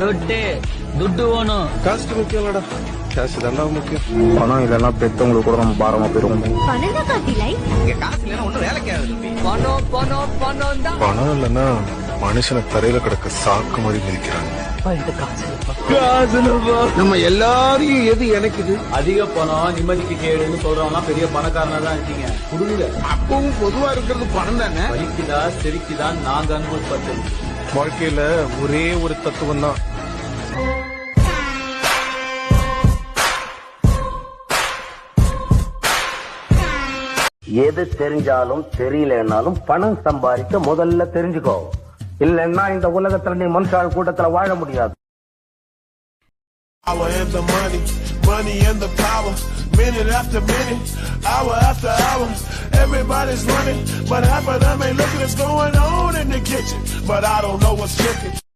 துட்டு துட்டு வேணும். காஸ்ட் முக்கியம் இல்லடா. காசு தாண்டா முக்கியம். பணம் இல்லைன்னா பெத்தவங்களுக்கு கூட நம்ம பாரமா போயிருவோம் பணம் தான் காட்டிலை பணம் பணம் பணம் தான். பணம் இல்லைன்னா மனுஷனை தரையில கிடக்க சாக்கு மாதிரி மிதிக்கிறாங்க. நம்ம எல்லாரையும் எது எனக்குது அதிக பணம் நிம்மதிக்கு கேடுன்னு சொல்றவங்க பெரிய பணக்காரனா தான் இருக்கீங்க. குடுங்க அப்பவும் பொதுவா இருக்கிறது பணம் தானே? வலிக்குதா செரிக்குதா நாங்க அனுபவப்பட்டது. வாழ்க்கையில ஒரே ஒரு தத்துவம் தான் எது தெரிஞ்சாலும் தெரியலனாலும் பணம் சம்பாதிக்க முதல்ல தெரிஞ்சுக்கோ இல்லைன்னா இந்த உலகத்துல நீ மனுஷாள் கூட்டத்துல வாழ முடியாது Power and the money, money and the power. Minute after minute, hour after hour. Everybody's running, but half of them ain't looking what's going on in the kitchen. But I don't know what's cooking.